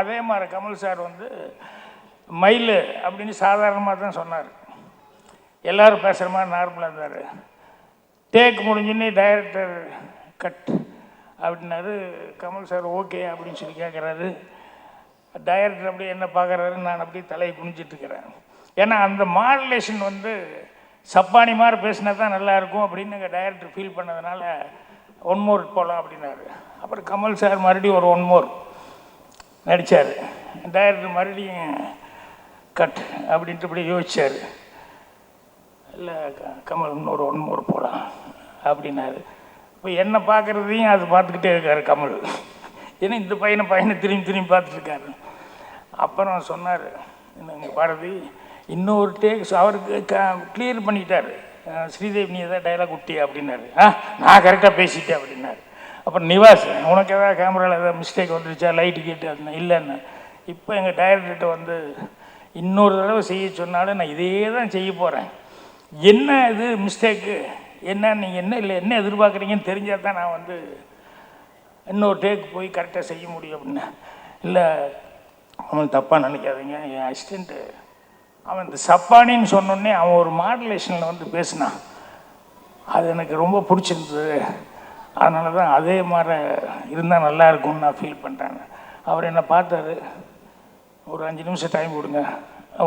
அதே மாதிரி கமல் சார் வந்து மயில் அப்படின்னு சாதாரணமாக தான் சொன்னார். எல்லோரும் பேசுகிற மாதிரி நார்மலாக இருந்தார். டேக் முடிஞ்சுன்னே டைரக்டர் கட் அப்படின்னாரு. கமல் சார் ஓகே அப்படின்னு சொல்லி கேட்குறாரு டைரக்டர் அப்படியே என்ன பார்க்குறாரு நான் அப்படியே தலையை குனிஞ்சிட்ருக்கிறேன் ஏன்னா அந்த மாடுலேஷன் வந்து சப்பானி மாதிரி பேசினா தான் நல்லாயிருக்கும் அப்படின்னு எங்கள் டைரக்டர் ஃபீல் பண்ணதுனால ஒன் மோர் போகலாம் அப்படின்னாரு. அப்புறம் கமல் சார் மறுபடியும் ஒரு ஒன் மோர் நடித்தார் டைரக்டர் மறுபடியும் கட் அப்படின்ட்டு இப்படி யோசிச்சார். இல்லை கமல் இன்னொரு ஒன் மோர் போகலாம் அப்படின்னாரு. இப்போ என்னை பார்க்குறதையும் அது பார்த்துக்கிட்டே இருக்கார் கமல். ஏன்னா இந்த பையனை பையனை திரும்பி திரும்பி பார்த்துட்ருக்காரு அப்புறம் சொன்னார் என்னங்க பாரதி இன்னொரு டேக் அவருக்கு க கிளியர் பண்ணிட்டார். ஸ்ரீதேவி நீ எதாவது டைலாக் விட்டி அப்படின்னாரு. ஆ நான் கரெக்டாக பேசிட்டேன் அப்படின்னாரு. அப்புறம் நிவாஸ் உனக்கு ஏதாவது கேமராவில் ஏதாவது மிஸ்டேக் வந்துருச்சா? லைட்டு கேட்டு அது இல்லைன்னு. இப்போ எங்கள் டைரக்டர்கிட்ட வந்து இன்னொரு தடவை செய்ய சொன்னாலும் நான் இதே தான் செய்ய போகிறேன் என்ன இது மிஸ்டேக்கு என்ன நீங்கள் என்ன இல்லை என்ன எதிர்பார்க்குறீங்கன்னு தெரிஞ்சால் தான் நான் வந்து இன்னொரு டேக் போய் கரெக்டாக செய்ய முடியும் அப்படின்னா. இல்லை அவன் தப்பாக நினைக்காதீங்க. என் அசிஸ்டண்ட்டு அவன் இந்த சப்பானின்னு சொன்னோடனே அவன் ஒரு மாடுலேஷனில் வந்து பேசினான். அது எனக்கு ரொம்ப பிடிச்சிருந்தது. அதனால தான் அதே மாதிரி இருந்தால் நல்லா இருக்கும்னு நான் ஃபீல் பண்ணுறேன் அவர் என்னை பார்த்தாரு. ஒரு அஞ்சு நிமிஷம் டைம் கொடுங்க.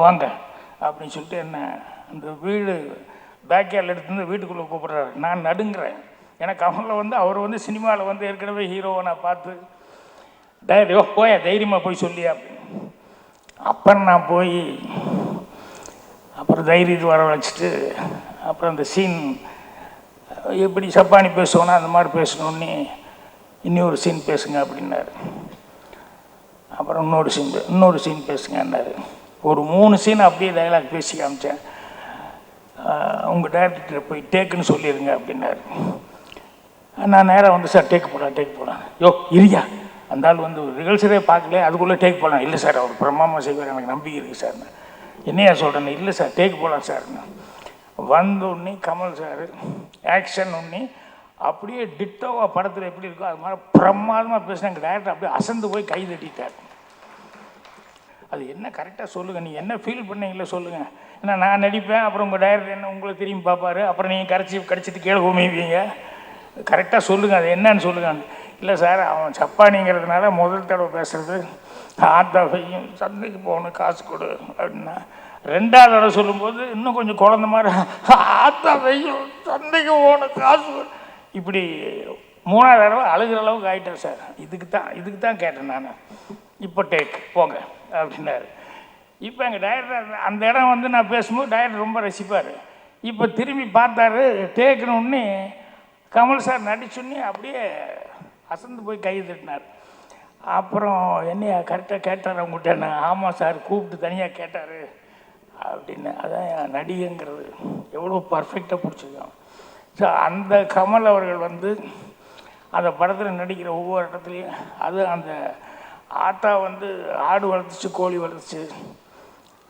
வாங்க. அப்படின்னு சொல்லிட்டு என்ன அந்த வீடு பேக்யார்டில் எடுத்து வந்து வீட்டுக்குள்ளே கூப்பிட்றாரு. நான் நடுங்கிறேன். எனக்கு அவங்கள வந்து அவர் வந்து சினிமாவில் வந்து ஏற்கனவே ஹீரோவை நான் பார்த்து டைரியோ போய தைரியமாக போய் சொல்லி அப்படின்னு. அப்புறம் நான் போய் அப்புறம் தைரியத்து வர வச்சுட்டு அப்புறம் அந்த சீன் எப்படி சப்பானி பேசுவோன்னா அந்த மாதிரி பேசணுன்னே இன்னொரு சீன் பேசுங்க அப்படின்னாரு. அப்புறம் இன்னொரு சீன் இன்னொரு சீன் பேசுங்கன்னாரு. ஒரு மூணு சீன் அப்படியே டைலாக் பேசி காமிச்சேன். உங்கள் டேரக்டர் போய் டேக்குன்னு சொல்லிடுங்க அப்படின்னாரு. நான் நேராக வந்து சார் டேக் போடலாம் டேக் போடலாம். யோ இரியா அந்த ஆள் வந்து ரிகல்சரே பார்க்கல அதுக்குள்ளே டேக் போடலாம். இல்லை சார் அவர் பிரமாமா செய்வார் எனக்கு நம்பிக்கை இருக்குது சார் என்னையா சொல்கிறேன்னு இல்லை சார் டேக் போகலாம் சார்னு வந்த உடனே கமல் சார் ஆக்ஷன் உடனே அப்படியே டிட்டோவா படத்தில் எப்படி இருக்கோ அது மாதிரி பிரமாதமாக பேசினா எங்கள் டேரக்டர் அப்படியே அசந்து போய் கை தட்டிட்டார். அது என்ன கரெக்டாக சொல்லுங்கள் நீங்கள் என்ன ஃபீல் பண்ணீங்களோ சொல்லுங்கள் ஏன்னா நான் நடிப்பேன் அப்புறம் உங்கள் டைரக்டர் என்ன உங்களை திரும்பி பார்ப்பாரு அப்புறம் நீங்கள் கரைச்சி கடிச்சிட்டு கீழே உமிவீங்க கரெக்டாக சொல்லுங்கள் அது என்னன்னு சொல்லுங்கள் இல்லை சார் அவன் சப்பானிங்கிறதுனால முதல் தடவை பேசுகிறது ஆத்தா பையன் சந்தைக்கு போகணும் காசு கொடு அப்படின்னா. ரெண்டாவது தடவை சொல்லும்போது இன்னும் கொஞ்சம் குழந்த மாதிரி ஆத்தா பையன் சந்தைக்கு போன காசு. இப்படி மூணாவது தடவை அழுகிற அளவுக்கு ஆகிட்டேன் சார். இதுக்கு தான் இதுக்கு தான் கேட்டேன் நான். இப்போ டேக் போங்க அப்படின்னாரு. இப்போ எங்கள் டைரக்டர் அந்த இடம் வந்து நான் பேசும்போது டைரக்டர் ரொம்ப ரசிப்பார். இப்போ திரும்பி பார்த்தாரு டேக்குன்னு கமல் சார் நடிச்சுன்னே அப்படியே அசந்து போய் கை தட்டினார் அப்புறம் என்னையா கரெக்டாக கேட்டார் அவங்ககிட்ட? என்ன ஆமாம் சார் கூப்பிட்டு தனியாக கேட்டார். அப்படின்னு. அதான் நடிகைங்கிறது எவ்வளோ பர்ஃபெக்டாக பிடிச்சிருக்கான். ஸோ அந்த கமல் அவர்கள் வந்து அந்த படத்தில் நடிக்கிற ஒவ்வொரு இடத்துலையும் அது அந்த ஆட்டா வந்து ஆடு வளர்த்துச்சு கோழி வளர்த்துச்சு.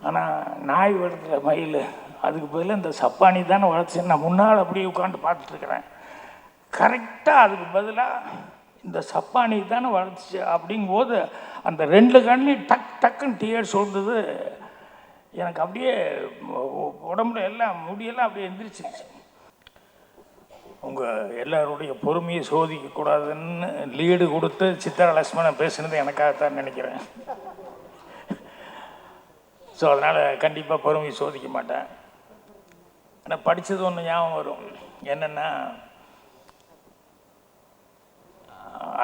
ஆனால் நாய் வளர்த்துல மயில் அதுக்கு பதிலாக இந்த சப்பானி தானே வளர்த்துச்சு. நான் முன்னால் அப்படியே உட்காந்து பார்த்துட்ருக்குறேன் கரெக்டாக அதுக்கு பதிலாக இந்த சப்பானி தானே வளர்த்துச்சு அப்படிங்கும்போது அந்த ரெண்டு கண்ணிலையும் டக் டக்குன்னு டீயர்ஸ் சொல்றது எனக்கு அப்படியே உடம்புல எல்லாம் முடியெல்லாம் அப்படியே எந்திரிச்சிருச்சு. உங்கள் எல்லாருடைய பொறுமையை சோதிக்கக்கூடாதுன்னு லீடு கொடுத்து சித்தரா லட்சுமணன் பேசுனது எனக்காகத்தான் நினைக்கிறேன். ஸோ அதனால் கண்டிப்பாக பொறுமையை சோதிக்க மாட்டேன். ஆனால் படித்தது ஒன்று ஞாபகம் வரும். என்னென்னா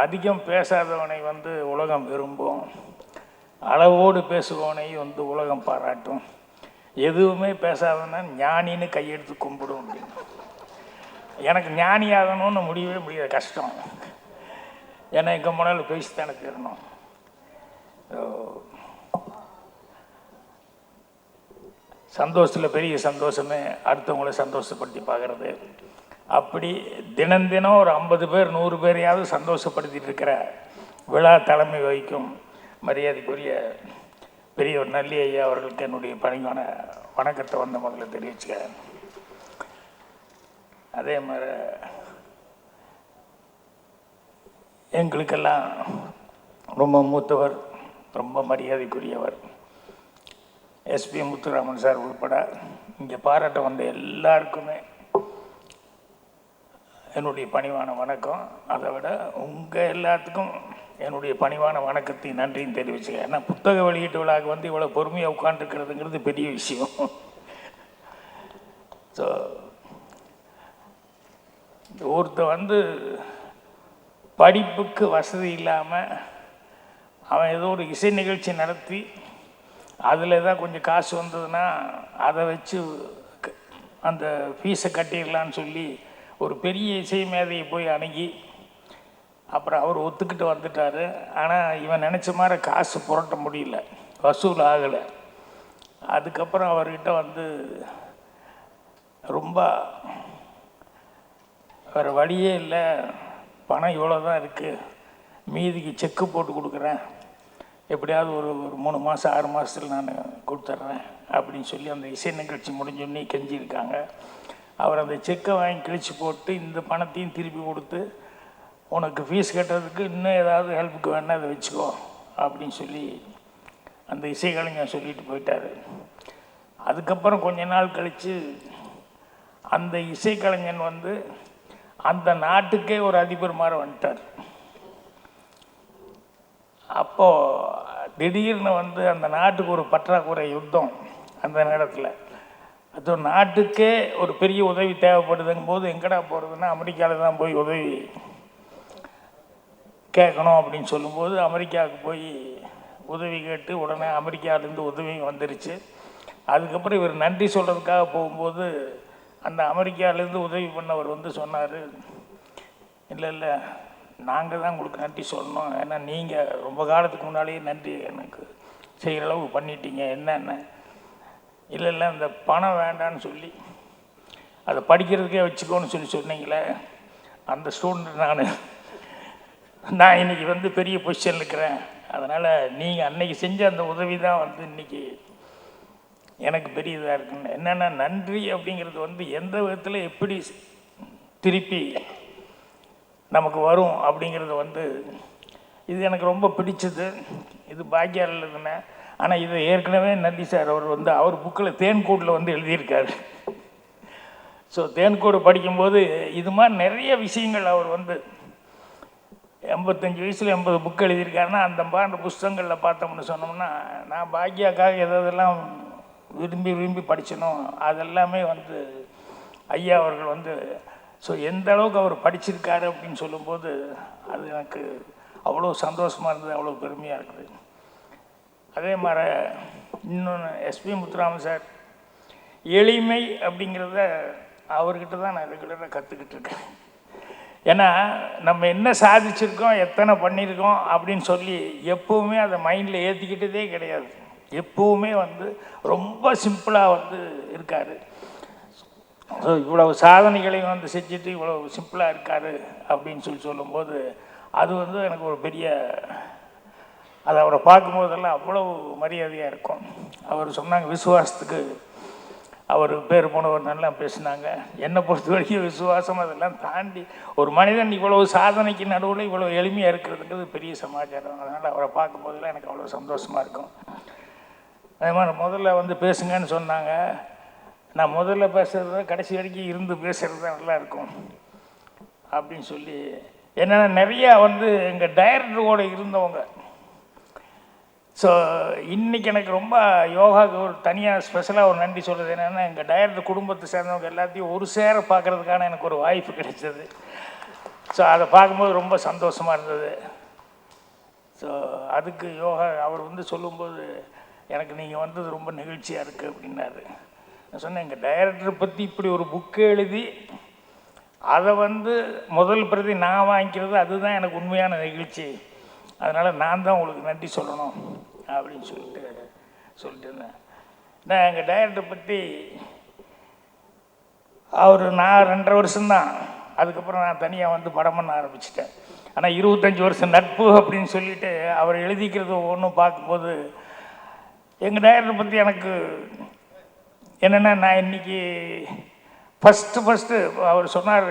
அதிகம் பேசாதவனை வந்து உலகம் விரும்பும். அளவோடு பேசுபவனை வந்து உலகம் பாராட்டும். எதுவுமே பேசாதன்னா ஞானின்னு கையெடுத்து கும்பிடும் அப்படின்னு. எனக்கு ஞானி ஆகணும்னு முடியவே முடியாது கஷ்டம். ஏன்னா எங்கே போனாலும் பேசித்தானே தீரணும். சந்தோஷத்தில் பெரிய சந்தோஷமே அடுத்தவங்கள சந்தோஷப்படுத்தி பார்க்குறது. அப்படி தினம் தினம் ஒரு ஐம்பது பேர் நூறு பேரையாவது சந்தோஷப்படுத்திட்டு இருக்கிற விழா தலைமை வகிக்கும். மரியாதைக்குரிய பெரியவர் நல்லி ஐயா அவர்களுக்கு என்னுடைய பணிவான வணக்கத்தை வந்த முதல்ல தெரிவிச்சுக்க அதே மாதிரி எங்களுக்கெல்லாம் ரொம்ப மூத்தவர் ரொம்ப மரியாதைக்குரியவர். எஸ்பி முத்துராமன் சார் உள்பட இங்கே பாராட்ட வந்த எல்லாருக்குமே என்னுடைய பணிவான வணக்கம். அதை விட உங்கள் எல்லாத்துக்கும் என்னுடைய பணிவான வணக்கத்தையும் நன்றியும் தெரிவிச்சுக்க ஏன்னா புத்தக வெளியீட்டு விழாவுக்கு வந்து இவ்வளோ பொறுமையாக உட்காந்துருக்கிறதுங்கிறது பெரிய விஷயம். ஸோ ஒருத்தன் வந்து படிப்புக்கு வசதி இல்லாமல் அவன் ஏதோ ஒரு இசை நிகழ்ச்சி நடத்தி அதில் தான் கொஞ்சம் காசு வந்ததுன்னா அதை வச்சு க- அந்த ஃபீஸை கட்டிடலான்னு சொல்லி ஒரு பெரிய இசை மேதையை போய் அணுகி அப்புறம் அவர் ஒத்துக்கிட்டு வந்துட்டார். ஆனால் இவன் நினச்ச மாதிரி காசு புரட்ட முடியல. வசூல் ஆகலை. அதுக்கப்புறம் அவர்கிட்ட வந்து ரொம்ப வேறு வழியே இல்லை. பணம் இவ்வளோ தான் இருக்குது மீதிக்கு செக்கு போட்டு கொடுக்குறேன். எப்படியாவது ஒரு ஒரு மூணு மாதம் ஆறு மாதத்தில் நான் கொடுத்துட்றேன் அப்படின்னு சொல்லி அந்த இசை நிகழ்ச்சி முடிஞ்சோடனே கெஞ்சியிருக்காங்க. அவர் அந்த செக்கை வாங்கி கிழிச்சு போட்டு இந்த பணத்தையும் திருப்பி கொடுத்து உனக்கு ஃபீஸ் கட்டுறதுக்கு இன்னும் ஏதாவது ஹெல்ப்புக்கு வேணால் அதை வச்சுக்கோ அப்படின்னு சொல்லி அந்த இசைக்கலைஞர் சொல்லிட்டு போயிட்டாரு. அதுக்கப்புறம் கொஞ்ச நாள் கழித்து அந்த இசைக்கலைஞன் வந்து அந்த நாட்டுக்கே ஒரு அதிபர் மாதிரி வந்துட்டார். அப்போது திடீர்னு வந்து அந்த நாட்டுக்கு ஒரு பற்றாக்குறை யுத்தம் அந்த நேரத்தில். அது நாட்டுக்கே ஒரு பெரிய உதவி தேவைப்படுதுங்கும் போது எங்கடா போகிறதுன்னா அமெரிக்காவில் தான் போய் உதவி கேட்கணும் அப்படின்னு சொல்லும்போது அமெரிக்காவுக்கு போய் உதவி கேட்டு உடனே அமெரிக்காவிலேருந்து உதவி வந்துருச்சு. அதுக்கப்புறம் இவர் நன்றி சொல்கிறதுக்காக போகும்போது அந்த அமெரிக்காவிலேருந்து உதவி பண்ணவர் வந்து சொன்னார் இல்லை இல்லை நாங்கள் தான் உங்களுக்கு நன்றி சொல்லணும். ஏன்னா நீங்கள் ரொம்ப காலத்துக்கு முன்னாலேயே நன்றி எனக்கு செய்கிற அளவு பண்ணிட்டீங்க. என்னென்ன இல்லை இல்லை இந்த பணம் வேண்டான்னு சொல்லி அதை படிக்கிறதுக்கே வச்சுக்கோன்னு சொல்லி சொன்னீங்களே அந்த ஸ்டூடெண்ட் நான். நான் இன்னைக்கு வந்து பெரிய பொசிஷன் இருக்கிறேன். அதனால் நீங்கள் அன்னைக்கு செஞ்ச அந்த உதவி தான் வந்து இன்னைக்கு எனக்கு பெரிய இதாக இருக்குன்னு. என்னென்னா நன்றி அப்படிங்கிறது வந்து எந்த விதத்தில் எப்படி திருப்பி நமக்கு வரும் அப்படிங்கிறது வந்து இது எனக்கு ரொம்ப பிடிச்சது. இது பாக்கியால் எழுதுனேன் ஆனால் இதை ஏற்கனவே நந்தி சார் அவர் வந்து அவர் புக்கில் தேன்கூட்டில் வந்து எழுதியிருக்காரு. ஸோ தேன்கூடு படிக்கும்போது இது மாதிரி நிறைய விஷயங்கள் அவர் வந்து எண்பத்தஞ்சு வயசில் எண்பது புக் எழுதியிருக்காருன்னா அந்த மாதிரி புஸ்தகங்களில் பார்த்தோம்னு சொன்னோம்னா நான் பாக்கியாக்காக எதெல்லாம் விரும்பி விரும்பி படிச்சனோ அதெல்லாமே வந்து ஐயா அவர்கள் வந்து ஸோ எந்த அளவுக்கு அவர் படிச்சிருக்காரு அப்படின்னு சொல்லும்போது அது எனக்கு அவ்வளோ சந்தோஷமாக இருந்தது அவ்வளோ பெருமையாக இருக்குது. அதே மாதிரி இன்னொன்று எஸ்பி முத்துராமன் சார் எளிமை அப்படிங்கிறத அவர்கிட்ட தான் நான் ரெகுலராக கற்றுக்கிட்டு இருக்கேன். ஏன்னா நம்ம என்ன சாதிச்சிருக்கோம் எத்தனை பண்ணியிருக்கோம் அப்படின்னு சொல்லி எப்போவுமே அதை மைண்டில் ஏற்றிக்கிட்டதே கிடையாது. எப்போவுமே வந்து ரொம்ப சிம்பிளாக வந்து இருக்கார். ஸோ இவ்வளவு சாதனைகளையும் வந்து செஞ்சுட்டு இவ்வளவு சிம்பிளாக இருக்கார் அப்படின்னு சொல்லி சொல்லும்போது அது வந்து எனக்கு ஒரு பெரிய அதை அவரை பார்க்கும்போதெல்லாம் அவ்வளவு மரியாதையாக இருக்கும். அவர் சொன்னாங்க விசுவாசத்துக்கு அவர் பேர் போனவர் நல்லா பேசினாங்க. என்னை பொறுத்த வரைக்கும் விசுவாசம் அதெல்லாம் தாண்டி ஒரு மனிதன் இவ்வளவு சாதனைக்கு நடுவில் இவ்வளவு எளிமையாக இருக்கிறதுங்கிறது பெரிய சமாச்சாரம். அதனால் அவரை பார்க்கும்போதெல்லாம் எனக்கு அவ்வளோ சந்தோஷமாக இருக்கும். அதே மாதிரி முதல்ல வந்து பேசுங்கன்னு சொன்னாங்க. நான் முதல்ல பேசுகிறத கடைசி வரைக்கும் இருந்து பேசுகிறது தான் நல்லாயிருக்கும் அப்படின்னு சொல்லி என்னென்னா நிறையா வந்து எங்கள் டைரக்டரோட இருந்தவங்க ஸோ இன்றைக்கி எனக்கு ரொம்ப யோகாவுக்கு ஒரு தனியாக ஸ்பெஷலாக ஒரு நன்றி சொல்கிறது என்னென்னா எங்கள் டயரக்டர் குடும்பத்தை சேர்ந்தவங்க எல்லாத்தையும் ஒரு சேர பார்க்குறதுக்கான எனக்கு ஒரு வாய்ப்பு கிடைச்சது. ஸோ அதை பார்க்கும்போது ரொம்ப சந்தோஷமாக இருந்தது. ஸோ அதுக்கு யோகா அவர் வந்து சொல்லும்போது எனக்கு நீங்கள் வந்தது ரொம்ப நிகழ்ச்சியாக இருக்குது அப்படின்னாரு. நான் சொன்னேன் எங்கள் டைரக்டரை பற்றி இப்படி ஒரு புக்கு எழுதி அதை வந்து முதல் பிரதி நான் வாங்கிக்கிறது அதுதான் எனக்கு உண்மையான நிகழ்ச்சி. அதனால் நான் தான் உங்களுக்கு நன்றி சொல்லணும் அப்படின்னு சொல்லிட்டு சொல்லிட்டு இருந்தேன். நான் எங்கள் டைரக்டரை பற்றி அவர் நான் ரெண்டரை வருஷம்தான் அதுக்கப்புறம் நான் தனியாக வந்து படம் பண்ண ஆரம்பிச்சிட்டேன். ஆனால் இருபத்தஞ்சி வருஷம் நட்பு அப்படின்னு சொல்லிட்டு அவர் எழுதிக்கிறது ஒவ்வொன்றும் பார்க்கும்போது எங்கள் டைரக்டரை பற்றி எனக்கு என்னென்னா நான் இன்னைக்கு ஃபஸ்ட்டு ஃபஸ்ட்டு அவர் சொன்னார்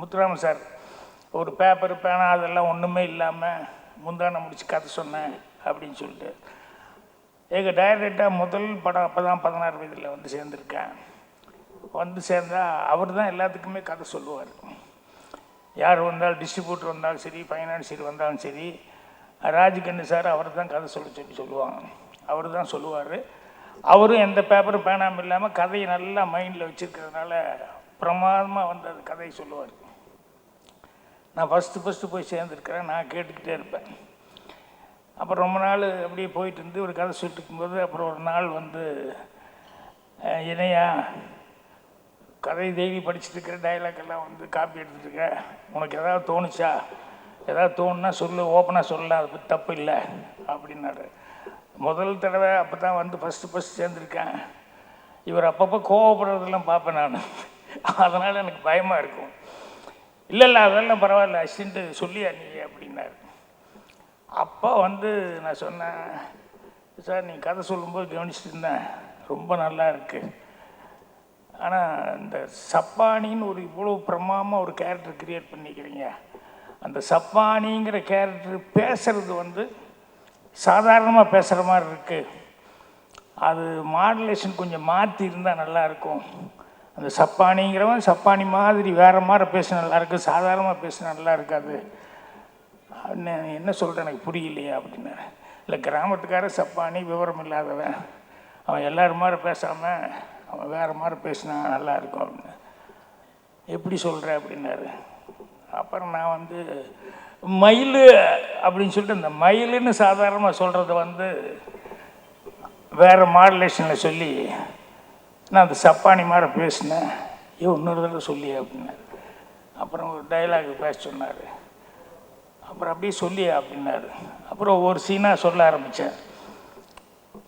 முத்துராமன் சார் ஒரு பேப்பர் பேனா அதெல்லாம் ஒன்றுமே இல்லாமல் முந்தானை முடிச்சு கதை சொன்னேன் அப்படின்னு சொல்லிட்டு. எங்கள் டைரக்டாக முதல் படம் அப்போ தான் பதினாறு வயதில் வந்து சேர்ந்துருக்கேன். வந்து சேர்ந்தா அவர் தான் எல்லாத்துக்குமே கதை சொல்லுவார். யார் வந்தாலும் டிஸ்ட்ரிபியூட்டர் வந்தாலும் சரி ஃபைனான்சியர் வந்தாலும் சரி ராஜ்கண்ணு சார் அவர் தான் கதை சொல்ல சொல்லி சொல்லுவாங்க. அவர் தான் சொல்லுவார். அவரும் எந்த பேப்பரும் பேனாமல் இல்லாமல் கதையை நல்லா மைண்டில் வச்சுருக்கிறதுனால பிரமாதமாக வந்து அது கதையை சொல்லுவார். நான் ஃபஸ்ட்டு ஃபஸ்ட்டு போய் சேர்ந்துருக்கிறேன். நான் கேட்டுக்கிட்டே இருப்பேன். அப்புறம் ரொம்ப நாள் அப்படியே போயிட்டு இருந்து ஒரு கதை சொல்லிட்டு இருக்கும்போது அப்புறம் ஒரு நாள் வந்து இணையா கதை டெய்லி படிச்சுட்டு இருக்கிற டைலாக் எல்லாம் வந்து காப்பி எடுத்துட்டு உனக்கு எதாவது தோணுச்சா? எதாவது தோணுன்னா சொல்லு ஓப்பனாக சொல்லலாம். அது பற்றி தப்பு இல்லை. அப்படின்னாரு. முதல் தடவை அப்போ தான் வந்து ஃபஸ்ட்டு ஃபஸ்ட்டு சேர்ந்துருக்கேன். இவர் அப்பப்போ கோவப்படுறதெல்லாம் பார்ப்பேன் நான். அதனால் எனக்கு பயமாக இருக்கும். இல்லை இல்லை அதெல்லாம் பரவாயில்ல அசிஸ்டண்ட்டு சொல்லியா நீ? அப்படின்னாரு. அப்போ வந்து நான் சொன்னேன் சார் நீ கதை சொல்லும்போது கவனிச்சுட்டு இருந்தேன் ரொம்ப நல்லா இருக்குது ஆனால் இந்த சப்பானின்னு ஒரு இவ்வளோ பிரமாமாக ஒரு கேரக்டர் கிரியேட் பண்ணிக்கிறீங்க. அந்த சப்பானிங்கிற கேரக்டர் பேசுறது வந்து சாதாரணமாக பேசுகிற மாதிரி இருக்குது அது மாடுலேஷன் கொஞ்சம் மாற்றி இருந்தால் நல்லாயிருக்கும் அந்த சப்பானிங்கிறவன் சப்பானி மாதிரி வேறு மாதிரி பேச நல்லா சாதாரணமாக பேச நல்லா இருக்காது. என்ன என்ன சொல்கிற எனக்கு புரியலையே அப்படின்னு. இல்லை கிராமத்துக்கார சப்பானி விவரம் இல்லாதவன். அவன் எல்லாரும் மாதிரி பேசாமல் அவன் வேறு மாதிரி பேசினா நல்லா இருக்கும் அப்படின்னு. எப்படி சொல்கிற அப்படின்னாரு. அப்புறம் நான் வந்து மயில் அப்படின்னு சொல்லிட்டு இந்த மயிலுன்னு சாதாரணமாக சொல்கிறத வந்து வேறு மாடுலேஷனில் சொல்லி நான் அந்த சப்பானி மாதிரி பேசினேன். ஏ இன்னொரு தடவை சொல்லி அப்படின்னாரு. அப்புறம் ஒரு டைலாக் பேச சொன்னார். அப்புறம் அப்படியே சொல்லி அப்படின்னாரு. அப்புறம் ஒவ்வொரு சீனாக சொல்ல ஆரம்பித்தேன்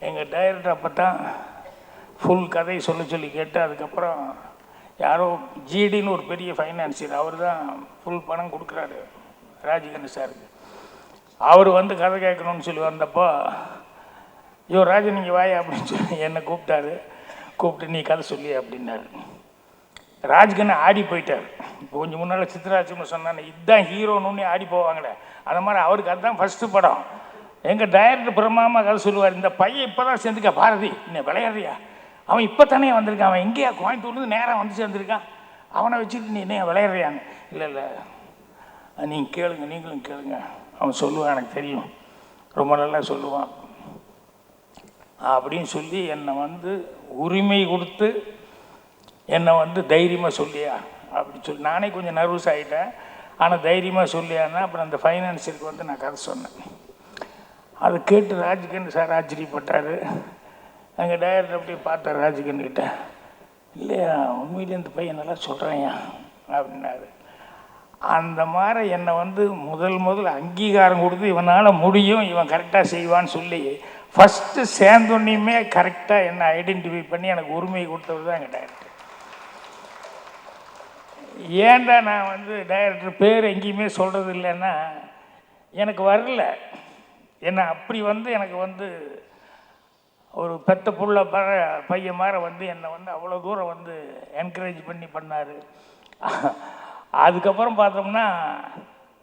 எங்கள் டைரக்டர் அப்போ தான் ஃபுல் கதையை சொல்ல சொல்லி கேட்டு அதுக்கப்புறம் யாரோ ஜிடின்னு ஒரு பெரிய ஃபைனான்சியர் அவர் தான் ஃபுல் பணம் கொடுக்குறாரு ராஜகண்ணு சாருக்கு. அவர் வந்து கதை கேட்கணும்னு சொல்லி வந்தப்போ ஐயோ ராஜன் நீங்கள் வாயா? அப்படின்னு சொல்லி என்னை கூப்பிட்டாரு. கூப்பிட்டு நீ கதை சொல்லி அப்படின்னாரு. ராஜ்கண்ணு ஆடி போயிட்டார். இப்போ கொஞ்சம் முன்னால் சித்ராஜ்னு சொன்னானே இதுதான் ஹீரோன்னு ஆடி போவாங்களே. அந்த மாதிரி அவருக்கு அதுதான் ஃபஸ்ட்டு படம். எங்கள் டைரக்டர் பிரமாமா கதை சொல்லுவார் இந்த பையன் இப்போ தான் சேர்ந்துக்க பாரதி இன்னும் விளையாடுறியா? அவன் இப்போ தானே வந்திருக்கான் அவன் எங்கேயா கோயம்புத்தூர்லேருந்து நேராக வந்து சேர்ந்துருக்கான். அவனை வச்சுட்டு நீ என்ன விளையாடுறியான்னு? இல்லை இல்லை நீங்கள் கேளுங்க நீங்களும் கேளுங்க. அவன் சொல்லுவான் எனக்கு தெரியும். ரொம்ப நல்லா சொல்லுவான். அப்படின்னு சொல்லி என்னை வந்து உரிமை கொடுத்து என்னை வந்து தைரியமாக சொல்லியா அப்படின்னு சொல்லி நானே கொஞ்சம் நர்வஸ் ஆகிட்டேன் ஆனால் தைரியமாக சொல்லியான்னா அப்புறம் அந்த ஃபைனான்சியருக்கு வந்து நான் கதை சொன்னேன். அதை கேட்டு ராஜ்கன் சார் ஆச்சரியப்பட்டார். எங்கள் டைரக்டர் அப்படியே பார்த்தார் ராஜ்கன் கிட்ட இல்லையா உண்மையிலே இந்த பையன் நல்லா சொல்கிறேன்யா அப்படின்னாரு. அந்த மாதிரி என்னை வந்து முதல் முதல் அங்கீகாரம் கொடுத்து இவனால் முடியும் இவன் கரெக்டாக செய்வான்னு சொல்லி ஃபஸ்ட்டு சேர்ந்தோன்னையுமே கரெக்டாக என்னை ஐடென்டிஃபை பண்ணி எனக்கு உரிமை கொடுத்தவர் தான் எங்கள் டைரக்டர் ஏன்டா நான் வந்து டைரக்டர் பேர் எங்கேயுமே சொல்கிறது இல்லைன்னா எனக்கு வரல. என்னை அப்படி வந்து எனக்கு வந்து ஒரு பெத்த புள்ள பற பையன் மாதிரி வந்து என்னை வந்து அவ்வளோ தூரம் வந்து என்கரேஜ் பண்ணி பண்ணார். அதுக்கப்புறம் பார்த்தோம்னா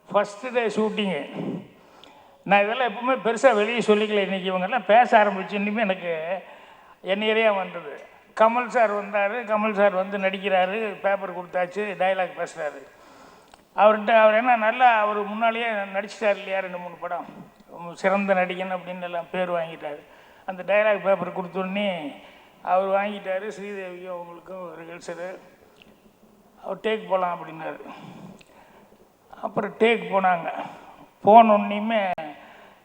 ஃபஸ்ட்டு டே ஷூட்டிங்கு நான் இதெல்லாம் எப்பவுமே பெருசாக வெளியே சொல்லிக்கல. இன்றைக்கி இவங்கெல்லாம் பேச ஆரம்பிச்சு இன்னுமே எனக்கு என்னையறையா வந்தது. கமல் சார் வந்தார். கமல் சார் வந்து நடிக்கிறாரு. பேப்பர் கொடுத்தாச்சு. டைலாக் பேசுகிறாரு அவர்கிட்ட அவர் என்ன நல்லா அவர் முன்னாலேயே நடிச்சிட்டார் இல்லையா? ரெண்டு மூணு படம். சிறந்த நடிகன் அப்படின்னு எல்லாம் பேர் வாங்கிட்டார். அந்த டைலாக் பேப்பர் கொடுத்தோடனே அவர் வாங்கிட்டார். ஸ்ரீதேவியும் அவங்களுக்கும் ரிஹர்சலு அவர் டேக் போகலாம் அப்படின்னாரு. அப்புறம் டேக் போனாங்க. போனோன்னையுமே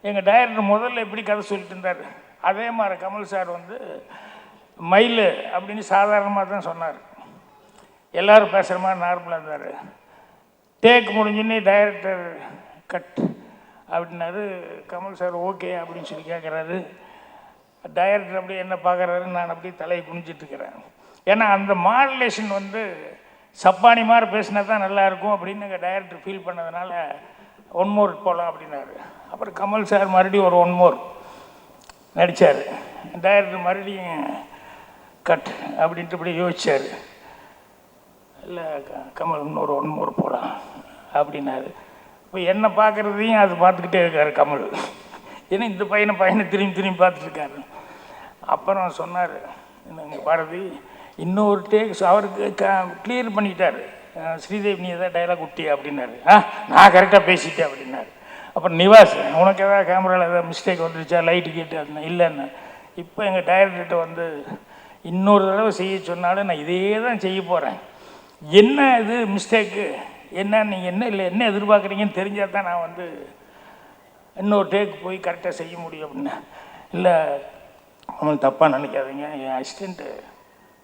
எங்கள் டைரக்டர் முதல்ல எப்படி கதை சொல்லிட்டு இருந்தார்? அதே மாதிரி கமல் சார் வந்து மயில் அப்படின்னு சாதாரணமாக தான் சொன்னார். எல்லோரும் பேசுகிற மாதிரி நார்மலாக இருந்தார். டேக் முடிஞ்சுன்னே டைரக்டர் கட் அப்படின்னாரு. கமல் சார் ஓகே அப்படின்னு சொல்லி கேட்குறாரு டைரக்டர் அப்படியே என்ன பார்க்குறாரு நான் அப்படியே தலையை குனிஞ்சிட்ருக்கிறேன் ஏன்னா அந்த மாடுலேஷன் வந்து சப்பானி மாதிரி பேசினா தான் நல்லாயிருக்கும் அப்படின்னு எங்கள் டைரக்டர் ஃபீல் பண்ணதுனால ஒன் மோர் போகலாம் அப்படின்னாரு. அப்புறம் கமல் சார் மறுபடியும் ஒரு ஒன் மோர் நடித்தார் டைரக்டர் மறுபடியும் கட் அப்படின்ட்டு இப்படி யோசிச்சார். இல்லை கமல் இன்னொரு ஒன் மோர் போகலாம் அப்படின்னாரு. இப்போ என்னை பார்க்குறதையும் அது பார்த்துக்கிட்டே இருக்கார் கமல். ஏன்னா இந்த பையனை பையனை திரும்பி திரும்பி பார்த்துட்ருக்காரு அப்புறம் சொன்னார் இங்கே பாரதி இன்னொரு டேக்ஸ் அவருக்கு க கிளியர் பண்ணிட்டார். ஸ்ரீதேவி நீ எதாவது டைலாக் விட்டி அப்படின்னாரு. ஆ நான் கரெக்டாக பேசிட்டேன் அப்படின்னாரு. அப்புறம் நிவாஸ் உனக்கு எதாவது கேமராவில் எதாவது மிஸ்டேக் வந்துருச்சா? லைட்டு கேட்டு அப்படின்னா இல்லைன்னு. இப்போ எங்கள் டைரக்டர்கிட்ட வந்து இன்னொரு தடவை செய்ய சொன்னாலும் நான் இதே தான் செய்ய போகிறேன் என்ன இது மிஸ்டேக்கு என்ன நீங்கள் என்ன இல்லை என்ன எதிர்பார்க்குறீங்கன்னு தெரிஞ்சால் தான் நான் வந்து இன்னொரு டேக் போய் கரெக்டாக செய்ய முடியும் அப்படின்னா. இல்லை அவங்களுக்கு தப்பாக நினைக்காதீங்க. என் அசிஸ்டண்ட்டு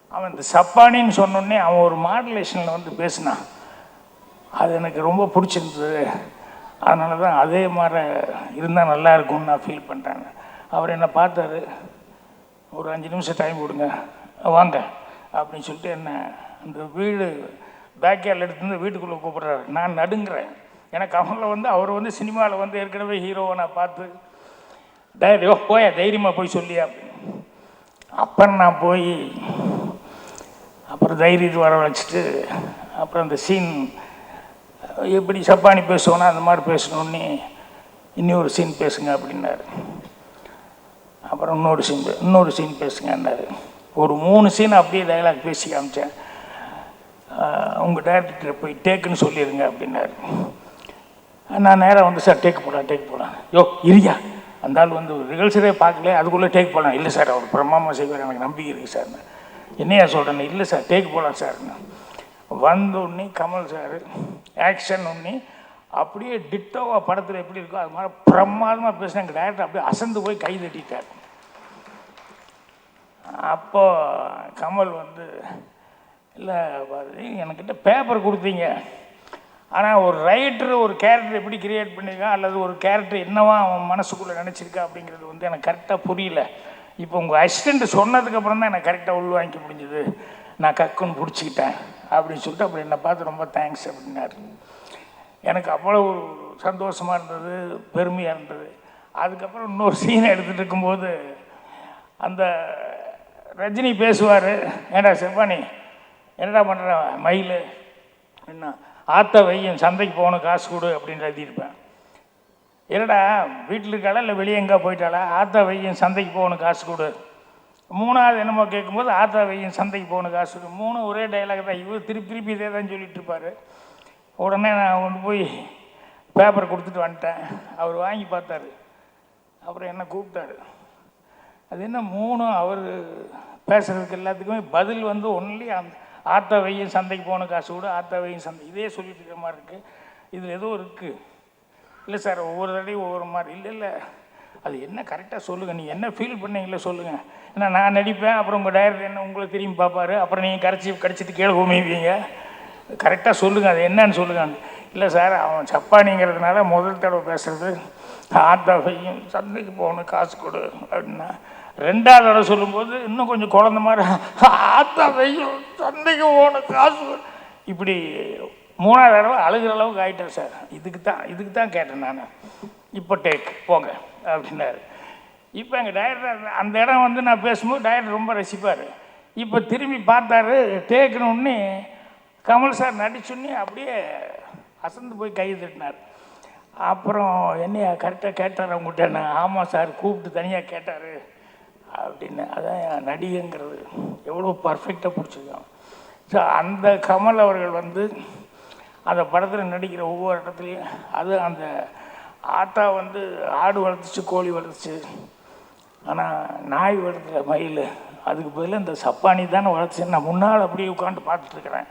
அவன் இந்த சப்பானின்னு சொன்னோடனே அவன் ஒரு மாடுலேஷனில் வந்து பேசினான். அது எனக்கு ரொம்ப பிடிச்சிருந்தது. அதனால தான் அதே மாதிரி இருந்தால் நல்லா இருக்கும்னு நான் ஃபீல் பண்ணுறேன் அவர் என்னை பார்த்தாரு. ஒரு அஞ்சு நிமிஷம் டைம் கொடுங்க. வாங்க. அப்படின்னு சொல்லிட்டு என்ன அந்த வீடு பேக்யார்டில் எடுத்து வந்து வீட்டுக்குள்ளே கூப்பிட்றாரு. நான் நடுங்குறேன். எனக்கு அவங்கள வந்து அவர் வந்து சினிமாவில் வந்து ஏற்கனவே ஹீரோவை நான் பார்த்து தைரியோ போய் தைரியமாக போய் சொல்லியா அப்படின்னு. அப்புறம் நான் போய் அப்புறம் தைரியத்தை வர வச்சுட்டு அப்புறம் அந்த சீன் எப்படி சப்பானி பேசுவோன்னா அந்த மாதிரி பேசணுன்னே இன்னொரு சீன் பேசுங்க அப்படின்னாரு. அப்புறம் இன்னொரு சீன் இன்னொரு சீன் பேசுங்கன்னாரு. ஒரு மூணு சீன் அப்படியே டைலாக் பேசி காமிச்சேன். உங்கள் டேரக்டர் போய் டேக்குன்னு சொல்லிடுங்க அப்படின்னாரு. நான் நேராக வந்து சார் டேக் போடலாம் டேக் போடலாம் யோ இரியா அந்த ஆள் வந்து ரிகல்சரே பார்க்கல அதுக்குள்ளே டேக் போடலாம் இல்லை சார் அவர் பிரம்மாமா செய்வார் எனக்கு நம்பிக்கை இருக்குது சார். என்னையா சொல்கிறேன்னு இல்லை சார் டேக் போகலாம் சார். வந்த உடனே கமல் சார் ஆக்ஷன் உடனே அப்படியே டிட்டோவா படத்தில் எப்படி இருக்கோ அது மாதிரி பிரமாதமாக பேசினா எங்கள் டேரக்டர் அப்படியே அசந்து போய் கை தட்டிட்டார். அப்போ கமல் வந்து இல்லை எனக்கிட்ட பேப்பர் கொடுத்தீங்க. ஆனால் ஒரு ரைட்டர் ஒரு கேரக்டர் எப்படி கிரியேட் பண்ணியிருக்கான் அல்லது ஒரு கேரக்டர் என்னவா அவன் மனசுக்குள்ளே நினச்சிருக்கா? அப்படிங்கிறது வந்து எனக்கு கரெக்டாக புரியல. இப்போ உங்கள் அசிஸ்டண்ட் சொன்னதுக்கப்புறம் தான் எனக்கு கரெக்டாக உள்வாங்கிக்க முடிஞ்சது. நான் கக்குன்னு பிடிச்சிக்கிட்டேன். அப்படின்னு சொல்லிட்டு அப்புறம் என்னை பார்த்து ரொம்ப தேங்க்ஸ் அப்படின்னாரு. எனக்கு அவ்வளோ ஒரு சந்தோஷமாக இருந்தது பெருமையாக இருந்தது. அதுக்கப்புறம் இன்னொரு சீனை எடுத்துகிட்டு இருக்கும்போது அந்த ரஜினி பேசுவார் ஏண்டா செவ்வானி என்னடா பண்ணுற மயில்? என்ன ஆத்த வையும் சந்தைக்கு போகணும் காசு கொடு அப்படின்னு எழுதியிருப்பேன். என்னடா வீட்டில் இருக்காளா இல்லை வெளியே எங்கே போயிட்டாளா? ஆத்தா வையும் சந்தைக்கு போகணும் காசு கொடு. மூணாவது என்னமோ கேட்கும்போது ஆத்தா வையும் சந்தைக்கு போகணும் காசு கொடு. மூணு ஒரே டைலாக் தான். இவர் திருப்பி திருப்பி இதே தான் சொல்லிட்டு இருப்பார் உடனே நான் கொண்டு போய் பேப்பர் கொடுத்துட்டு வந்துட்டேன். அவர் வாங்கி பார்த்தாரு. அப்புறம் என்ன கூப்பிட்டாரு. அது என்ன மூணும் அவர் பேசுறதுக்கு எல்லாத்துக்குமே பதில் வந்து ஒன்லி அந்த ஆத்தா வையும் சந்தைக்கு போகணும் காசு கூட ஆத்தா வையும் சந்தை. இதே சொல்லிட்டு இருக்கிற மாதிரி இருக்குது இதில் ஏதோ இருக்குது இல்லை சார் ஒவ்வொரு தடையும் ஒவ்வொரு மாதிரி. இல்லை இல்லை. அது என்ன கரெக்டாக சொல்லுங்கள் நீங்கள் என்ன ஃபீல் பண்ணீங்களோ சொல்லுங்கள் ஏன்னா நான் நடிப்பேன் அப்புறம் உங்கள் டைரக்டர் என்ன உங்களை திரும்பி பார்ப்பாரு அப்புறம் நீங்கள் கரைச்சி கடிச்சிட்டு கீழே உமைவீங்க கரெக்டாக சொல்லுங்கள் அது என்னன்னு சொல்லுங்கள் இல்லை சார் அவன் சப்பானிங்கிறதுனால முதல் தடவை பேசுகிறது ஆத்தா சந்தைக்கு போகணும் காசு கொடு அப்படின்னா. ரெண்டாவது தடவை சொல்லும்போது இன்னும் கொஞ்சம் குழந்த மாதிரி ஆத்தா பையன் சந்தைக்கு போகணும் காசு இப்படி மூணாவது தடவை அழுகிற அளவுக்கு ஆகிட்டேன் சார். இதுக்கு தான் இதுக்கு தான் கேட்டேன் நான். இப்போ டேக் போங்க அப்படின்னாரு. இப்போ எங்கள் டைரக்டர் அந்த இடம் வந்து நான் பேசும்போது டைரக்டர் ரொம்ப ரசிப்பார். இப்போ திரும்பி பார்த்தாரு டேக்குன்னு கமல் சார் நடிச்சுன்னு அப்படியே அசந்து போய் கை தட்டினார் அப்புறம் என்னையா கரெக்டாக கேட்டார் அவங்ககிட்ட நான் ஆமாம் சார் கூப்பிட்டு தனியாக கேட்டார். அப்படின்னு அதான் என் நடிகைங்கிறது எவ்வளோ பர்ஃபெக்டாக பிடிச்சிருக்கான். ஸோ அந்த கமல் அவர்கள் வந்து அந்த படத்தில் நடிக்கிற ஒவ்வொரு இடத்துலையும் அது அந்த ஆட்டா வந்து ஆடு வளர்த்துச்சு கோழி வளர்த்துச்சு. ஆனால் நாய் வளர்த்துல மயில் அதுக்கு பதிலாக இந்த சப்பானி தானே வளர்த்துச்சு நான் முன்னால் அப்படியே உட்காந்து பார்த்துட்ருக்குறேன்.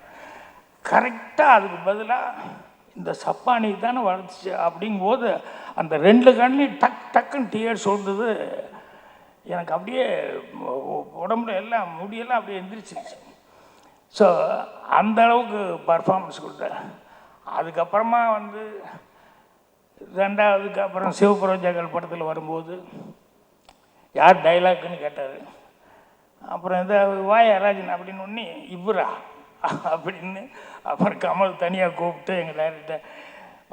கரெக்டாக அதுக்கு பதிலாக இந்த சப்பானி தானே வளர்த்துச்சு அப்படிங்கும்போது அந்த ரெண்டு கண்ணையும் டக் டக்குன்னு டீயர் சொல்றது எனக்கு அப்படியே உடம்புல எல்லாம் முடியெல்லாம் அப்படியே எந்திரிச்சிருச்சு. ஸோ அந்த அளவுக்கு பர்ஃபார்மன்ஸ் கொடுத்தேன். அதுக்கப்புறமா வந்து ரெண்டாவதுக்கு அப்புறம் சிவபுரோஜாக்கள் படத்தில் வரும்போது யார் டைலாக்குன்னு கேட்டார். அப்புறம் இந்த வாயராஜன் அப்படின்னு ஒன்று இவரா? அப்படின்னு அப்புறம் கமல் தனியாக கூப்பிட்டு எங்கள் டேரக்டர்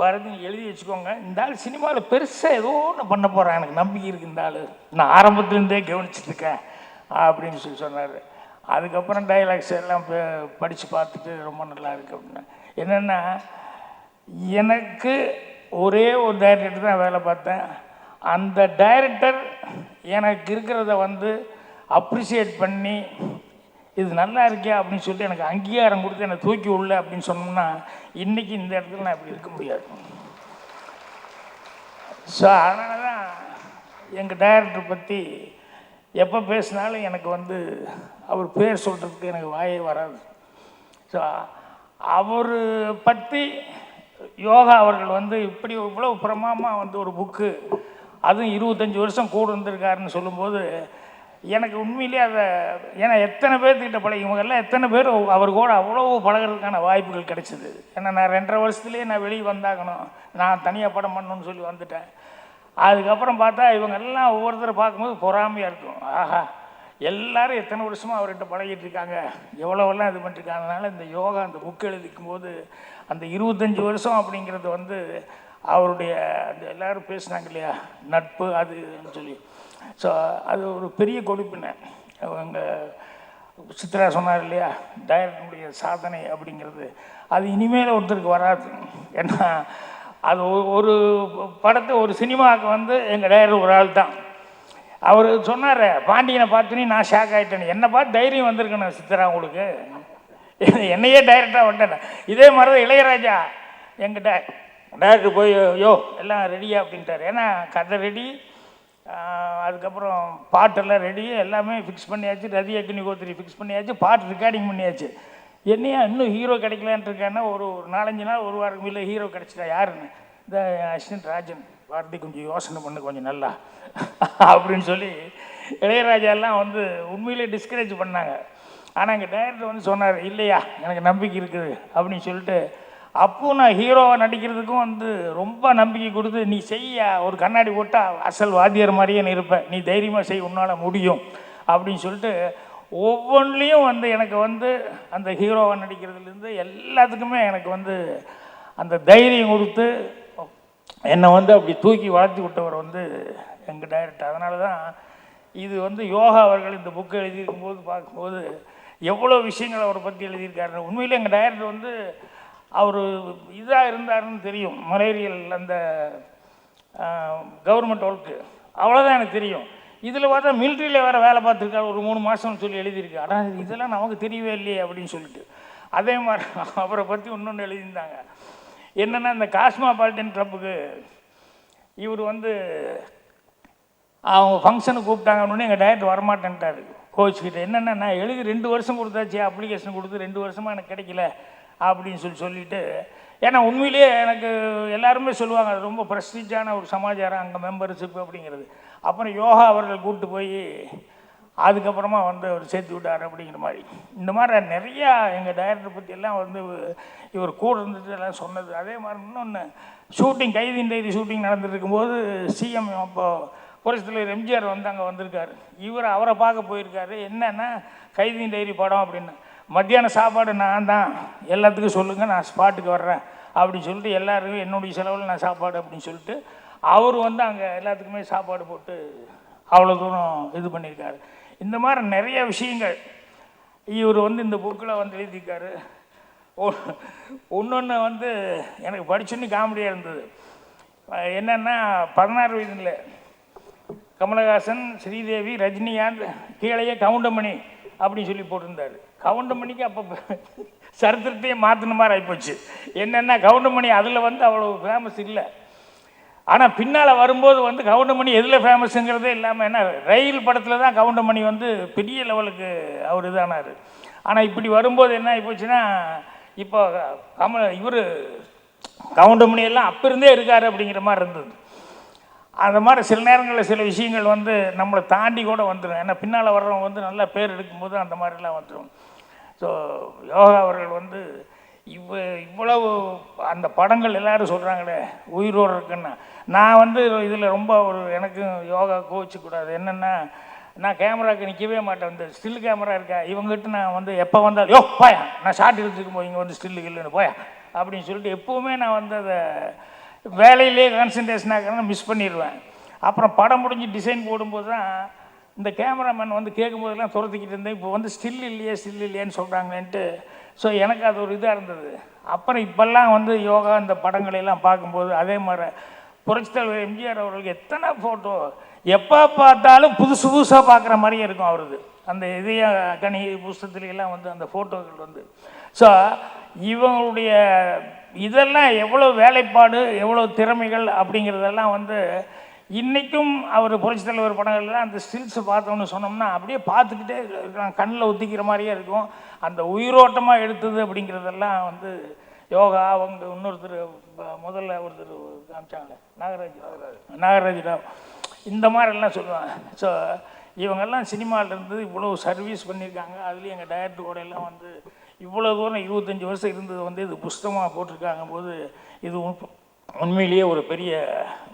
பாரதி எழுதி வச்சுக்கோங்க இந்த ஆள் சினிமாவில் பெருசாக ஏதோ ஒன்று பண்ண போகிறான் எனக்கு நம்பிக்கை இருக்கு இந்த ஆள். நான் ஆரம்பத்துலேருந்தே கவனிச்சிட்ருக்கேன் அப்படின்னு சொல்லி சொன்னார். அதுக்கப்புறம் டைலாக்ஸ் எல்லாம் படித்து பார்த்துட்டு ரொம்ப நல்லா இருக்கு அப்படின்னு. என்னென்னா எனக்கு ஒரே ஒரு டைரக்டர் தான் வேலை பார்த்தேன். அந்த டைரக்டர் எனக்கு இருக்கிறத வந்து அப்ரிசியேட் பண்ணி இது நல்லா இருக்கே அப்படின்னு சொல்லிட்டு எனக்கு அங்கீகாரம் கொடுத்து என்னை தூக்கி உள்ள அப்படின்னு சொன்னோம்னா இன்றைக்கி இந்த இடத்துல நான் இப்படி இருக்க முடியாது. ஸோ அதனால தான் எங்கள் டைரக்டர் பற்றி எப்போ பேசினாலும் எனக்கு வந்து அவர் பேர் சொல்கிறதுக்கு எனக்கு வாயே வராது. ஸோ அவர் பற்றி யோகா அவர்கள் வந்து இப்படி இவ்வளோ பிரமாமாக வந்து ஒரு புக்கு அதுவும் இருபத்தஞ்சி வருஷம் கூட இருந்திருக்காருன்னு சொல்லும்போது எனக்கு உண்மையிலேயே அதை ஏன்னா எத்தனை பேர்த்துக்கிட்ட பழகி இவங்கெல்லாம் எத்தனை பேர் அவர் கூட அவ்வளோ பழகிறதுக்கான வாய்ப்புகள் கிடைச்சிது. ஏன்னா நான் ரெண்டரை வருஷத்துலேயே நான் வெளியே வந்தாகணும். நான் தனியாக படம் பண்ணணும்னு சொல்லி வந்துட்டேன். அதுக்கப்புறம் பார்த்தா இவங்கெல்லாம் ஒவ்வொருத்தரை பார்க்கும்போது பொறாமையாக இருக்கும். ஆஹா எல்லாரும் எத்தனை வருஷமாக அவர்கிட்ட பழகிட்டு இருக்காங்க? எவ்வளோவெல்லாம் இது பண்ணிருக்காங்க? இந்த யோகா அந்த புக் எழுதிக்கும் போது அந்த இருபத்தஞ்சி வருஷம் அப்படிங்கிறது வந்து அவருடைய அந்த எல்லோரும் பேசுனாங்க இல்லையா? நட்பு அதுன்னு சொல்லி. ஸோ அது ஒரு பெரிய கொடுப்பினை அவங்க சித்ரா சொன்னார் இல்லையா? டயரக்டனுடைய சாதனை அப்படிங்கிறது. அது இனிமேல் ஒருத்தருக்கு வராது. ஏன்னா அது ஒரு- ஒரு படத்தை ஒரு சினிமாவுக்கு வந்து எங்கள் டைரக்டர் ஒரு ஆள் தான். அவர் சொன்னார் பாண்டியனை பார்த்துனே நான் ஷாக் ஆகிட்டேன் என்னை பார்த்து தைரியம் வந்திருக்கணும் சித்தரா உங்களுக்கு? என்னையே டைரெக்டாக வந்துட்டேன் இதே மாதிரி தான் இளையராஜா எங்கிட்ட டேரக்டர் போய் யோ எல்லாம் ரெடியா அப்படின்ட்டார். ஏன்னா கதை ரெடி அதுக்கப்புறம் பாட்டெல்லாம் ரெடி எல்லாமே ஃபிக்ஸ் பண்ணியாச்சு. ரதி அக்னி கோத்திரி ஃபிக்ஸ் பண்ணியாச்சு. பாட்டு ரெக்கார்டிங் பண்ணியாச்சு. என்னையா இன்னும் ஹீரோ கிடைக்கலான்ட்டு இருக்கான்னா ஒரு ஒரு நாலஞ்சு நாள் ஒரு வாரம் இல்லை ஹீரோ கிடைச்சிட்டா யாருன்னு? இந்த அஸ்வின் ராஜன். பாரதி கொஞ்சம் யோசனை பண்ணு கொஞ்சம் நல்லா. அப்படின்னு சொல்லி இளையராஜா எல்லாம் வந்து உண்மையிலே டிஸ்கரேஜ் பண்ணாங்க. ஆனால் எங்கள் டைரக்டர் வந்து சொன்னார் இல்லையா எனக்கு நம்பிக்கை இருக்குது அப்படின்னு சொல்லிட்டு அப்போ நான் ஹீரோவை நடிக்கிறதுக்கும் வந்து ரொம்ப நம்பிக்கை கொடுத்து நீ செய்ய ஒரு கண்ணாடி போட்டால் அசல் வாத்தியார் மாதிரியே நீ இருப்பேன். நீ தைரியமாக செய் உன்னால் முடியும் அப்படின்னு சொல்லிட்டு ஒவ்வொன்றிலையும் வந்து எனக்கு வந்து அந்த ஹீரோவை நடிக்கிறதுலேருந்து எல்லாத்துக்குமே எனக்கு வந்து அந்த தைரியம் கொடுத்து என்னை வந்து அப்படி தூக்கி வாழ்த்தி விட்டவர் வந்து எங்கள் டைரக்டர் அதனால தான் இது வந்து யோகா அவர்கள் இந்த புக்கு எழுதியிருக்கும்போது பார்க்கும்போது எவ்வளோ விஷயங்கள் அவரை பற்றி எழுதியிருக்காரு. உண்மையில் எங்கள் டைரக்டர் வந்து அவர் இதாக இருந்தாருன்னு தெரியும். மலேரியல் அந்த கவர்மெண்ட் ஒர்க்கு அவ்வளோதான் எனக்கு தெரியும். இதில் பார்த்தா மிலிட்ரியில் வேறு வேலை பார்த்துருக்காரு. ஒரு மூணு மாதம்னு சொல்லி எழுதியிருக்கு. ஆனால் இதெல்லாம் நமக்கு தெரியவே இல்லையே அப்படின்னு சொல்லிட்டு. அதே மாதிரி அவரை பற்றி இன்னொன்று எழுதியிருந்தாங்க. என்னென்னா இந்த காஸ்மாபாலிட்டன் கிளப்புக்கு இவர் வந்து அவங்க ஃபங்க்ஷனுக்கு கூப்பிட்டாங்கன்னு எங்கள் டயட் வரமாட்டேன்ட்டாரு. கோச்சுக்கிட்ட என்னென்னா நான் எழுதி ரெண்டு வருஷம் கொடுத்தாச்சு அப்ளிகேஷன் கொடுத்து ரெண்டு வருஷமாக எனக்கு கிடைக்கல அப்படின்னு சொல்லி சொல்லிவிட்டு ஏன்னா உண்மையிலேயே எனக்கு எல்லாருமே சொல்லுவாங்க அது ரொம்ப ப்ரெஸ்டீஜான ஒரு சமாச்சாரம் அங்கே மெம்பர்ஷிப் அப்படிங்கிறது. அப்புறம் யோகா அவர்கள் கூப்பிட்டு போய் அதுக்கப்புறமா வந்து அவர் சேர்த்து விட்டார் அப்படிங்கிற மாதிரி. இந்த மாதிரி நிறையா எங்கள் டைரக்டர் பற்றியெல்லாம் வந்து இவர் கூட இருந்துட்டு எல்லாம் சொன்னது. அதே மாதிரி இன்னொன்று ஷூட்டிங் கைதின் டைரி ஷூட்டிங் நடந்துட்டு இருக்கும்போது சிஎம் அப்போ புரட்சித் தலைவர் எம்ஜிஆர் வந்து அங்கே வந்திருக்காரு. இவர் அவரை பார்க்க போயிருக்காரு. என்னன்னா கைதியின் டைரி படம் அப்படின்னு. மத்தியான சாப்பாடு நான் தான். எல்லாத்துக்கும் சொல்லுங்கள் நான் ஸ்பாட்டுக்கு வர்றேன் அப்படின்னு சொல்லிட்டு எல்லாருக்கும் என்னுடைய செலவில் நான் சாப்பாடு அப்படின்னு சொல்லிட்டு அவர் வந்து அங்கே எல்லாத்துக்குமே சாப்பாடு போட்டு அவ்வளோ தூரம் இது பண்ணியிருக்காரு. இந்த மாதிரி நிறைய விஷயங்கள். இவர் வந்து இந்த புக்கில் வந்து எழுதியிருக்காரு. ஒன்று வந்து எனக்கு படிச்சுன்னு காமெடியாக இருந்தது. என்னென்னா பதினாறு வயதில் கமலஹாசன் ஸ்ரீதேவி ரஜினிகாந்த் கீழேயே கவுண்டமணி அப்படின்னு சொல்லி போட்டிருந்தாரு. கவுண்டமணிக்கு அப்போ சரித்திரத்தையே மாற்றின மாதிரி ஆகிப்போச்சு என்னென்னா கவுண்டமணி அதில் வந்து அவ்வளோ ஃபேமஸ் இல்லை. ஆனால் பின்னால் வரும்போது வந்து கவுண்டமணி எதில் ஃபேமஸுங்கிறதே இல்லாமல் என்ன ரயில் படத்தில் தான் கவுண்டமணி வந்து பெரிய லெவலுக்கு அவர் இதானார். ஆனால் இப்படி வரும்போது என்ன ஆகிப்போச்சுன்னா இப்போ கம இவர் கவுண்டமணி எல்லாம் அப்போ இருந்தே இருக்கார் அப்படிங்கிற மாதிரி இருந்தது. அந்த மாதிரி சில நேரங்களில் சில விஷயங்கள் வந்து நம்மளை தாண்டி கூட வந்துடும் ஏன்னா பின்னால் வர்றவங்க வந்து நல்லா பேர் எடுக்கும்போது அந்த மாதிரிலாம் வந்துடும் ஸோ யோகா அவர்கள் வந்து இவ்வ இவ்வளவு அந்த படங்கள் எல்லாரும் சொல்கிறாங்களே உயிரோடு இருக்குன்னு. நான் வந்து இதில் ரொம்ப ஒரு எனக்கும் யோகா கோச்சிக்கூடாது என்னென்னா நான் கேமராவுக்கு நிற்கவே மாட்டேன். இந்த ஸ்டில் கேமரா இருக்கா? இவங்ககிட்ட நான் வந்து எப்போ வந்தாலும் யோ போயா. நான் ஷார்ட் எடுத்துக்கும் போய் இங்கே வந்து ஸ்டில்லு இல்லைன்னு போயா. அப்படின்னு சொல்லிட்டு எப்போவுமே நான் வந்து அதை வேலையிலே கான்சன்ட்ரேஷன் ஆகிறேன்னு மிஸ் பண்ணிடுவேன் அப்புறம் படம் முடிஞ்சு டிசைன் போடும்போது தான் இந்த கேமராமேன் வந்து கேட்கும்போதெல்லாம் துரத்திக்கிட்டு இருந்தேன். இப்போ வந்து ஸ்டில் இல்லையே ஸ்டில் இல்லையேன்னு சொல்கிறாங்களேன்ட்டு ஸோ எனக்கு அது ஒரு இதாக இருந்தது. அப்புறம் இப்போல்லாம் வந்து யோகா இந்த படங்களை எல்லாம் பார்க்கும்போது அதே மாதிரி புரட்சித் தலைவர் எம்ஜிஆர் அவர்களுக்கு எத்தனை ஃபோட்டோ எப்போ பார்த்தாலும் புதுசு புதுசாக பார்க்குற மாதிரியே இருக்கும் அவரது. அந்த இதய கணி புஸ்தத்துலாம் வந்து அந்த ஃபோட்டோக்கள் வந்து. ஸோ இவங்களுடைய இதெல்லாம் எவ்வளோ வேலைப்பாடு எவ்வளோ திறமைகள் அப்படிங்கிறதெல்லாம் வந்து இன்றைக்கும் அவர் புரட்சி தலைவர் படங்கள்லாம் அந்த ஸ்டில்ஸை பார்த்தோன்னு சொன்னோம்னா அப்படியே பார்த்துக்கிட்டே இருக்கலாம். கண்ணில் ஒத்திக்கிற மாதிரியே இருக்கும். அந்த உயிரோட்டமாக எடுத்தது அப்படிங்கிறதெல்லாம் வந்து யோகா அவங்க இன்னொருத்தர் முதல்ல ஒருத்தர் காமிச்சாங்களே நாகராஜ். நாகராஜ் இந்த மாதிரிலாம் சொல்லுவாங்க. ஸோ இவங்கெல்லாம் சினிமாவிலேருந்து இவ்வளோ சர்வீஸ் பண்ணியிருக்காங்க. அதுலேயும் எங்கள் டைரக்டர் கூட எல்லாம் வந்து இவ்வளோ தூரம் இருபத்தஞ்சி வருஷம் இருந்தது வந்து இது புஸ்தமாக போட்டிருக்காங்க போது இது உண்மையிலேயே ஒரு பெரிய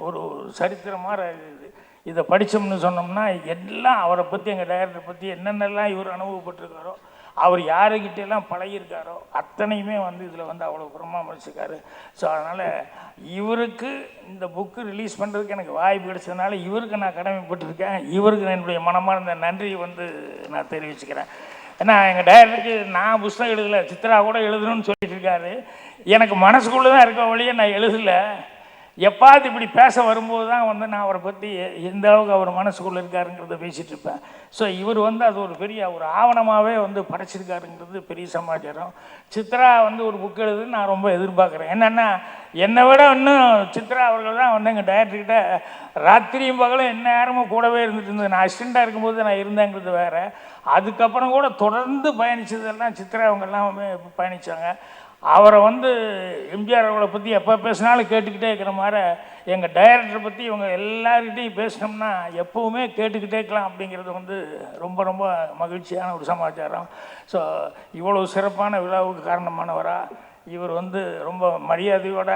ஒரு சரித்திரமாக இருக்குது இதை படித்தோம்னு சொன்னோம்னா எல்லாம் அவரை பற்றி எங்கள் டைரக்டரை பற்றி என்னென்னலாம் இவர் அனுபவப்பட்டிருக்காரோ அவர் யாருக்கிட்டெல்லாம் பழகியிருக்காரோ அத்தனையுமே வந்து இதில் வந்து அவ்வளோ பிரமாமரிச்சிருக்காரு ஸோ அதனால் இவருக்கு இந்த புக்கு ரிலீஸ் பண்ணுறதுக்கு எனக்கு வாய்ப்பு கிடைச்சதுனால இவருக்கு நான் கடமைப்பட்டிருக்கேன். இவருக்கு என்னுடைய மனமார்ந்த நன்றி வந்து நான் தெரிவிச்சுக்கிறேன். ஏன்னா எங்கள் டைரக்டருக்கு நான் புஸ்தகம் எழுதலை சித்ரா கூட எழுதணும்னு சொல்லிட்டு இருக்காரு. எனக்கு மனசுக்குள்ளே தான் இருக்க வழியே நான் எழுதலை. எப்பாவது இப்படி பேச வரும்போது தான் வந்து நான் அவரை பற்றி எந்த அளவுக்கு அவர் மனசுக்குள்ளே இருக்காருங்கிறத பேசிகிட்டு இருப்பேன். ஸோ இவர் வந்து அது ஒரு பெரிய ஒரு ஆவணமாகவே வந்து படைச்சிருக்காருங்கிறது பெரிய சமாச்சாரம். சித்ரா வந்து ஒரு புக் எழுதுன்னு நான் ரொம்ப எதிர்பார்க்குறேன். என்னென்னா என்னை விட இன்னும் சித்ரா அவர்கள் தான் வந்து எங்கள் டைரக்டர்கிட்ட ராத்திரியும் பகலும் என்ன நேரமும் கூடவே இருந்துட்டு இருந்தது. நான் அசிஸ்டண்ட்டாக இருக்கும்போது நான் இருந்தேங்கிறது வேறு. அதுக்கப்புறம் கூட தொடர்ந்து பயணித்ததெல்லாம் சித்ரா அவங்கெல்லாம் பயணித்தாங்க அவரை வந்து எம்ஜிஆர் அவர்களை பற்றி எப்போ பேசினாலும் கேட்டுக்கிட்டே இருக்கிற மாதிரி எங்கள் டைரக்டரை பற்றி இவங்க எல்லாருக்கிட்டையும் பேசினோம்னா எப்போவுமே கேட்டுக்கிட்டே இருக்கலாம் அப்படிங்கிறது வந்து ரொம்ப ரொம்ப மகிழ்ச்சியான ஒரு சமாச்சாரம். ஸோ இவ்வளோ சிறப்பான விழாவுக்கு காரணமானவராக இவர் வந்து ரொம்ப மரியாதையோட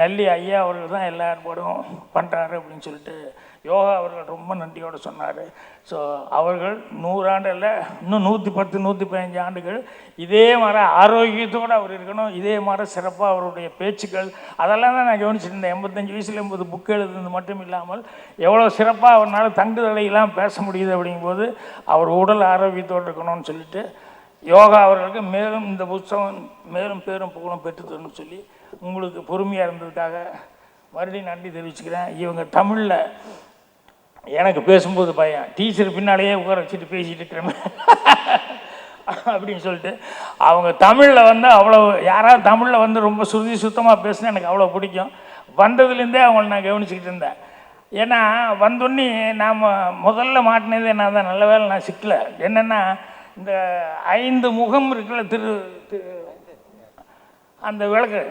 நல்லி ஐயா அவர்கள் தான் எல்லா ஏற்பாடும் பண்ணுறாரு அப்படின்னு சொல்லிட்டு யோகா அவர்கள் ரொம்ப நன்றியோடு சொன்னார். ஸோ அவர்கள் நூறாண்டில் இன்னும் நூற்றி பத்து நூற்றி பதினஞ்சு ஆண்டுகள் இதே மாதிரி ஆரோக்கியத்தோடு அவர் இருக்கணும். இதே மாதிரி சிறப்பாக அவருடைய பேச்சுக்கள் அதெல்லாம் தான் நான் கவனிச்சிருந்தேன். எண்பத்தஞ்சு வயசில் எண்பது புக் எழுதுனது மட்டும் இல்லாமல் எவ்வளோ சிறப்பாக அவரால் தங்குதலையெல்லாம் பேச முடியுது அப்படிங்கும்போது அவர் உடல் ஆரோக்கியத்தோடு இருக்கணும்னு சொல்லிட்டு யோகா அவர்களுக்கு மேலும் இந்த புத்தகம் மேலும் பேரும் புகழும் பெற்றுத்தரணும்னு சொல்லி உங்களுக்கு பொறுமையாக இருந்ததுக்காக மறுபடியும் நன்றி தெரிவிச்சுக்கிறேன். இவங்க தமிழில் எனக்கு பேசும்போது பயம். டீச்சர் பின்னாலேயே உட்கார வச்சுட்டு பேசிகிட்டு இருக்கிறமே அப்படின்னு சொல்லிட்டு அவங்க தமிழில் வந்து அவ்வளோ யாராவது தமிழில் வந்து ரொம்ப சுருதி சுத்தமாக பேசினா எனக்கு அவ்வளோ பிடிக்கும். வந்ததுலேருந்தே அவங்கள நான் கவனிச்சுக்கிட்டு இருந்தேன். ஏன்னா வந்தோடனே நாம் முதல்ல மாட்டினது என்ன தான் நல்ல வேலை நான் சிக்கல. என்னென்னா இந்த ஐந்து முகம் இருக்குல்ல திரு திரு அந்த விளக்கு.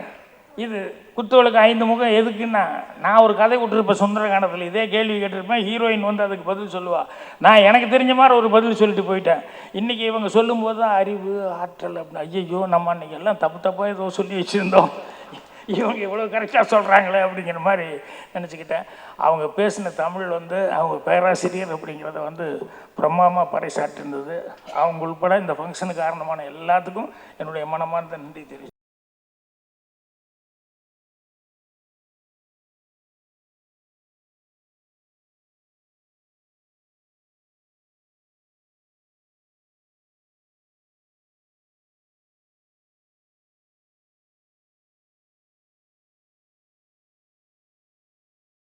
இது குத்துவளுக்கு ஐந்து முகம் எதுக்குன்னா நான் ஒரு கதை விட்டுருப்பேன் சுந்தரகாண்டத்தில். இதே கேள்வி கேட்டிருப்பேன் ஹீரோயின் வந்து அதுக்கு பதில் சொல்லுவாள் நான் எனக்கு தெரிஞ்ச மாதிரி ஒரு பதில் சொல்லிட்டு போயிட்டேன். இன்றைக்கி இவங்க சொல்லும்போது தான் அறிவு ஆற்றல் அப்படின்னு ஐயோ நம்ம அன்றைக்கி எல்லாம் தப்பு தப்பாக ஏதோ சொல்லி வச்சுருந்தோம். இவங்க இவ்வளோ கரெக்டாக சொல்கிறாங்களே அப்படிங்கிற மாதிரி நினச்சிக்கிட்டேன். அவங்க பேசின தமிழ் வந்து அவங்க பேராசிரியர் அப்படிங்கிறத வந்து பிரமாமாக பறைசாட்டிருந்தது அவங்க உள்பட இந்த ஃபங்க்ஷனுக்கு காரணமான எல்லாத்துக்கும் என்னுடைய மனமார்ந்த நன்றி தெரிவிச்சு